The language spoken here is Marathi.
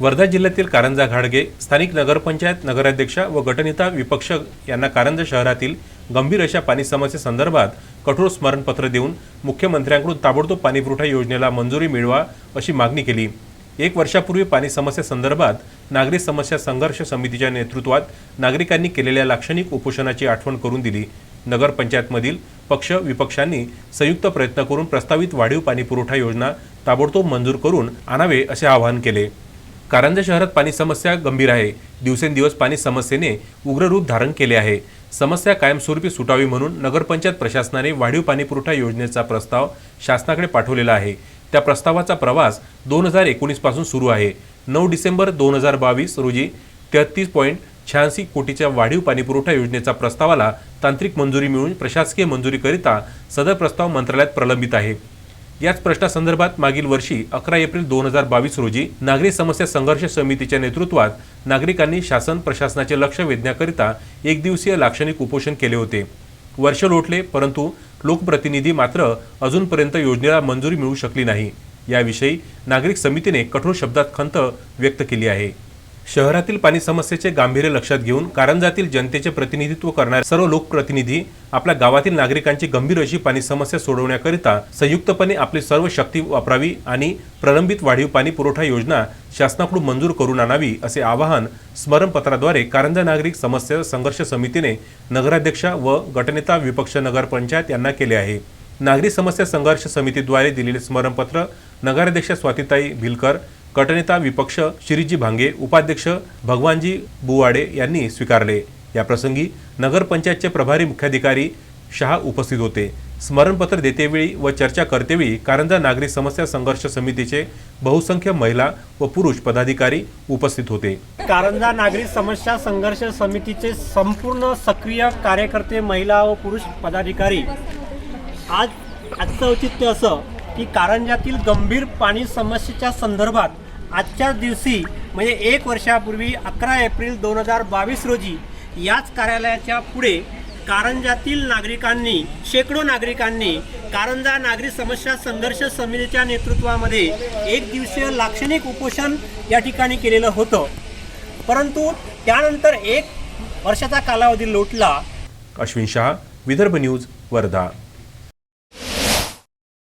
वर्धा जिल्ह्यातील कारंजा घाडगे स्थानिक नगरपंचायत नगराध्यक्षा व गटनेता विपक्ष यांना कारंजा शहरातील गंभीर अशा पाणी समस्येसंदर्भात कठोर स्मरणपत्र देऊन मुख्यमंत्र्यांकडून ताबडतोब पाणीपुरवठा योजनेला मंजुरी मिळवा अशी मागणी केली. एक वर्षापूर्वी पाणी समस्येसंदर्भात नागरी समस्या संघर्ष समितीच्या नेतृत्वात नागरिकांनी केलेल्या लाक्षणिक उपोषणाची आठवण करून दिली. नगरपंचायतमधील पक्ष विपक्षांनी संयुक्त प्रयत्न करून प्रस्तावित वाढीव पाणीपुरवठा योजना ताबडतोब मंजूर करून आणावे असे आवाहन केले. कारंजा शहरात पाणी समस्या गंभीर आहे. दिवसेंदिवस पाणी समस्येने उग्र रूप धारण केले आहे. समस्या कायमस्वरूपी सुटावी म्हणून नगरपंचायत प्रशासनाने वाढीव पाणीपुरवठा योजनेचा प्रस्ताव शासनाकडे पाठवलेला आहे. त्या प्रस्तावाचा प्रवास दोन हजार एकोणीसपासून सुरू आहे. नऊ डिसेंबर दोन हजार बावीस रोजी तेहतीस पॉईंट शहाऐंशी कोटीच्या वाढीव पाणीपुरवठा योजनेचा प्रस्तावाला तांत्रिक मंजुरी मिळून प्रशासकीय मंजुरीकरिता सदर प्रस्ताव मंत्रालयात प्रलंबित आहे. याच प्रश्नासंदर्भात मागील वर्षी अकरा एप्रिल दोन हजार बावीस रोजी नागरी समस्या संघर्ष समितीच्या नेतृत्वात नागरिकांनी शासन प्रशासनाचे लक्ष वेधण्याकरिता एक दिवसीय लाक्षणिक उपोषण केले होते. वर्ष लोटले परंतु लोकप्रतिनिधी मात्र अजूनपर्यंत योजनेला मंजुरी मिळू शकली नाही. याविषयी नागरिक समितीने कठोर शब्दात खंत व्यक्त केली आहे. शहरातील पाणी समस्येचे गांभीर्य लक्षात घेऊन कारंजातील जनतेचे प्रतिनिधित्व करणारे सर्व लोकप्रतिनिधी आपल्या गावातील नागरिकांची गंभीर अशी पाणी समस्या सोडवण्याकरिता संयुक्तपणे आपली सर्व शक्ती वापरावी आणि प्रलंबित वाढीव पाणी पुरवठा योजना शासनाकडून मंजूर करून आणावी असे आवाहन स्मरणपत्राद्वारे कारंजा नागरिक समस्या संघर्ष समितीने नगराध्यक्षा व गटनेता विपक्ष नगरपंचायत यांना केले आहे. नागरी समस्या संघर्ष समितीद्वारे दिलेले स्मरणपत्र नगराध्यक्ष स्वातीताई भिलकर गटनेता विपक्ष शिरीजी भांगे उपाध्यक्ष भगवानजी बुवाडे यांनी स्वीकारले. याप्रसंगी नगरपंचायतचे प्रभारी मुख्याधिकारी शहा उपस्थित होते. स्मरणपत्र देतेवेळी व चर्चा करतेवेळी कारंजा नागरी समस्या संघर्ष समितीचे बहुसंख्य महिला व पुरुष पदाधिकारी उपस्थित होते. कारंजा नागरी समस्या संघर्ष समितीचे संपूर्ण सक्रिय कार्यकर्ते महिला व पुरुष पदाधिकारी. आज आजचं औचित्य असं की कारंजातील गंभीर पाणी समस्येच्या संदर्भात आजच्या दिवशी म्हणजे एक वर्षापूर्वी अकरा एप्रिल दोन हजार बावीस रोजी याच कार्यालयाच्या पुढे कारंजातील नागरिकांनी शेकडो नागरिकांनी कारंजा नागरिक समस्या संघर्ष समितीच्या नेतृत्वामध्ये एक दिवसीय लाक्षणिक उपोषण या ठिकाणी केलेलं होतं. परंतु त्यानंतर एक वर्षाचा कालावधी लोटला. अश्विन शहा विदर्भ न्यूज वर्धा.